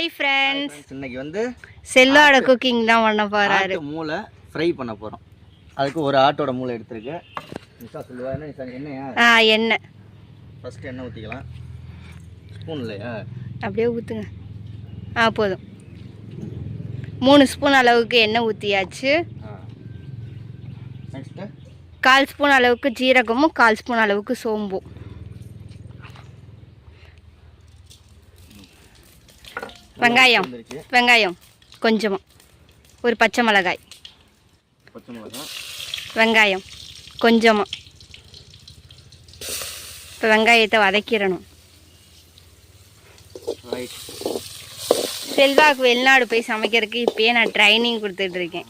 Hi friends இன்னைக்கு வந்து செல்லோட cooking தான் பண்ண போறாரு. மூளை ஃப்ரை பண்ண போகிறோம் அதுக்கு ஒரு ஆட்டோட மூளை எடுத்திருக்கேன் நிஷா சொல்லுவா. என்ன நிஷா ஆ எண்ணெய். ஃபஸ்ட்டு எண்ணெய் ஊற்றிக்கலாம் ஸ்பூன் இல்லையா? அப்படியே ஊற்றுங்க ஆ போதும். மூணு ஸ்பூன் அளவுக்கு எண்ணெய் ஊற்றியாச்சு ஆ. நெக்ஸ்ட்டு கால் ஸ்பூன் அளவுக்கு ஜீரகமும் கால் ஸ்பூன் அளவுக்கு சோம்பும். வெங்காயம். வெங்காயம். கொஞ்சமாக ஒரு பச்சை மிளகாய். பச்சை மிளகாய். வெங்காயம். கொஞ்சமாக இப்போ வெங்காயத்தை வதக்கிடணும். செல்வாக்கு வெளிநாடு போய் சமைக்கிறதுக்கு இப்பயே நான் ட்ரைனிங் கொடுத்துட்டு இருக்கேன்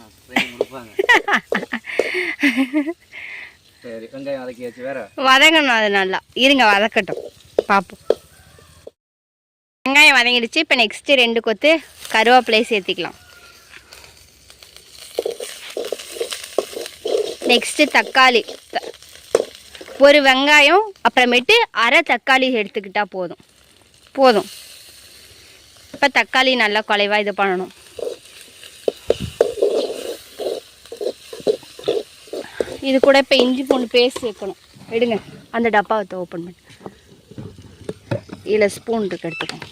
வதங்கணும் அது நல்லா. இருங்க வதக்கட்டும். பார்ப்போம் வெங்காயம் வதங்கிடுச்சு. இப்போ நெக்ஸ்ட்டு ரெண்டு கொத்து கருவேப்பிலையை சேர்த்திக்கலாம். நெக்ஸ்ட்டு தக்காளி. ஒரு வெங்காயம் அப்புறமேட்டு அரை தக்காளி எடுத்துக்கிட்டால் போதும். போதும். இப்போ தக்காளி நல்லா குலைவாக இது பண்ணணும். இது கூட இப்போ இஞ்சி பூண்டு பேஸ்ட் சேர்க்கணும். எடுங்க. அந்த டப்பாவை ஓப்பன் பண்ணி. இதில் ஸ்பூன் இருக்கு எடுத்துக்கோங்க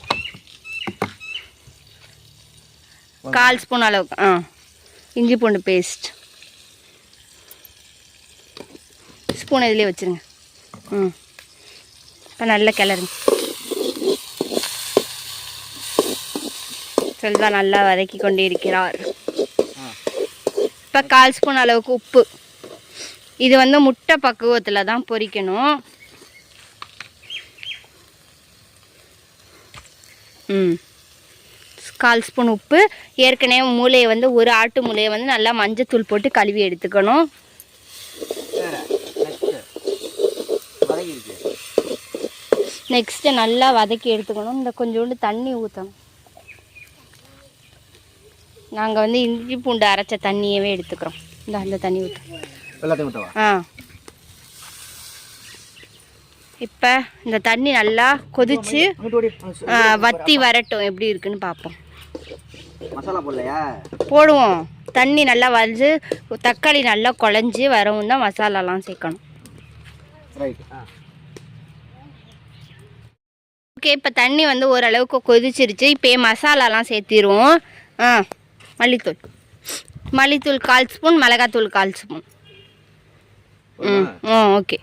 கால் ஸ்பூன் அளவுக்கு ஆ. இஞ்சி பூண்டு பேஸ்ட். ஸ்பூன் இதுலேயே வச்சுருங்க. ம். இப்போ நல்ல கிளறுங்க. செல்வா நல்லா வதக்கி கொண்டு இருக்கிறார் இப்போ கால் ஸ்பூன் அளவுக்கு உப்பு. இது வந்து முட்டை பக்குவத்தில் தான் பொரிக்கணும் ம். கால் ஸ்பூன் உப்பு ஏற்கனவே மூளையை வந்து ஒரு ஆட்டு மூளையை வந்து நல்லா மஞ்சத்தூள் போட்டு கழுவி எடுத்துக்கணும். நெக்ஸ்ட்டு நல்லா வதக்கி எடுத்துக்கணும். இந்த கொஞ்சோண்டு தண்ணி ஊற்றணும் நாங்கள் வந்து இஞ்சி பூண்டு அரைச்ச தண்ணியவே எடுத்துக்கிறோம். இந்த அந்த தண்ணி ஊற்று எல்லாத்தையும் விட்டவா? ஆ. இப்போ இந்த தண்ணி நல்லா. ஆ, வத்தி வரட்டும். எப்படி இருக்குன்னு பார்ப்போம் மசாலா போடலையா? போடுவோம். தண்ணி நல்லா வந்து தக்காளி நல்லா குழஞ்சி வரவும் தான் மசாலாலாம் சேர்க்கணும். ரைட் ஆ. ஓகே இப்போ தண்ணி வந்து ஓரளவுக்கு கொதிச்சிருச்சு. இப்போ மசாலாலாம் சேர்த்திடுவோம் ஆ மல்லித்தூள். மல்லித்தூள் கால் ஸ்பூன் மிளகாத்தூள் கால் ஸ்பூன். ம் ஓகே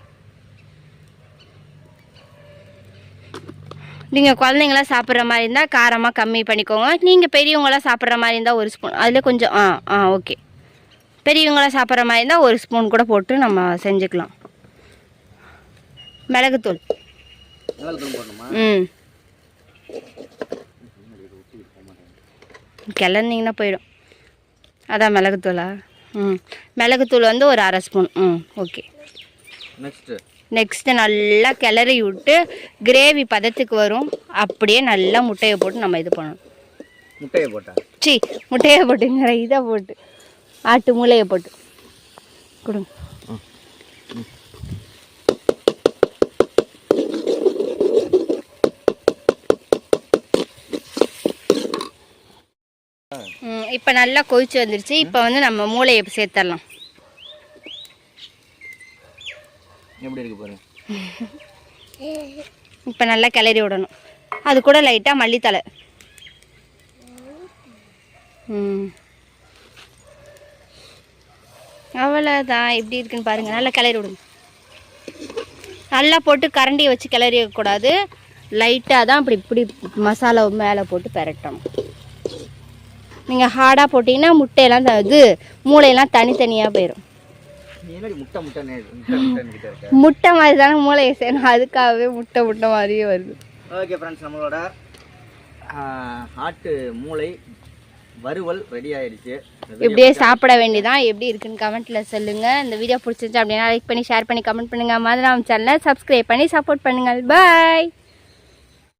நீங்கள் குழந்தைங்களாம் சாப்பிட்ற மாதிரி இருந்தால் காரமாக கம்மி பண்ணிக்கோங்க. நீங்கள் பெரியவங்களாம் சாப்பிட்ற மாதிரி இருந்தால் ஒரு ஸ்பூன் அதில் கொஞ்சம் ஆ ஆ ஓகே பெரியவங்களாம் சாப்பிட்ற மாதிரி இருந்தால் ஒரு ஸ்பூன் கூட போட்டு நம்ம செஞ்சுக்கலாம். மிளகுத்தூள். ம். கிளந்தீங்கன்னா போயிடும். அதான் மிளகுத்தூளா? ம். மிளகுத்தூள் வந்து ஒரு அரை ஸ்பூன் ம் ஓகே நெக்ஸ்ட்டு நல்லா கிளறி விட்டு கிரேவி பதத்துக்கு வரும். அப்படியே நல்லா முட்டையை போட்டு நம்ம இது பண்ணணும். முட்டையை போட்டா? சி முட்டையை போட்டுங்கிற இதை போட்டு. ஆட்டு மூளையை போட்டு. கொடுங்க. இப்போ நல்லா கொதிச்சு வந்துருச்சு. இப்போ வந்து நம்ம மூளையை சேர்த்துடலாம் எப்படி இருக்கு பாருங்க இப்போ நல்லா கிளறி விடணும். அது கூட லைட்டாக மல்லித்தலை ம். அவ்வளோதான் எப்படி இருக்குன்னு பாருங்கள் நல்லா கிளறி விடுங்க. நல்லா போட்டு கரண்டியை வச்சு கிளறி வைக்கக்கூடாது லைட்டாக தான் இப்படி இப்படி மசாலா மேலே போட்டு பெரட்டணும். நீங்கள் ஹார்டாக போட்டிங்கன்னா முட்டையெல்லாம் இது மூளையெல்லாம் தனித்தனியாக போயிடும் முட்டை மாதிரி தானே மூளையை செய்யணும் அதுக்காகவே முட்டை முட்டை மாதிரியே வருது. ஓகே ஃப்ரெண்ட்ஸ் நம்மளோட ஆட்டு மூளை வறுவல் ரெடி ஆயிடுச்சு. இப்படியே சாப்பிட வேண்டியதான் எப்படி இருக்குன்னு கமெண்ட்ல சொல்லுங்க. இந்த வீடியோ பிடிச்சிருந்துச்சு அப்படின்னா லைக் பண்ணி ஷேர் பண்ணி கமெண்ட் பண்ணுங்க. மாதிரி நம்ம சேனலை சப்ஸ்கிரைப் பண்ணி சப்போர்ட் பண்ணுங்க பாய்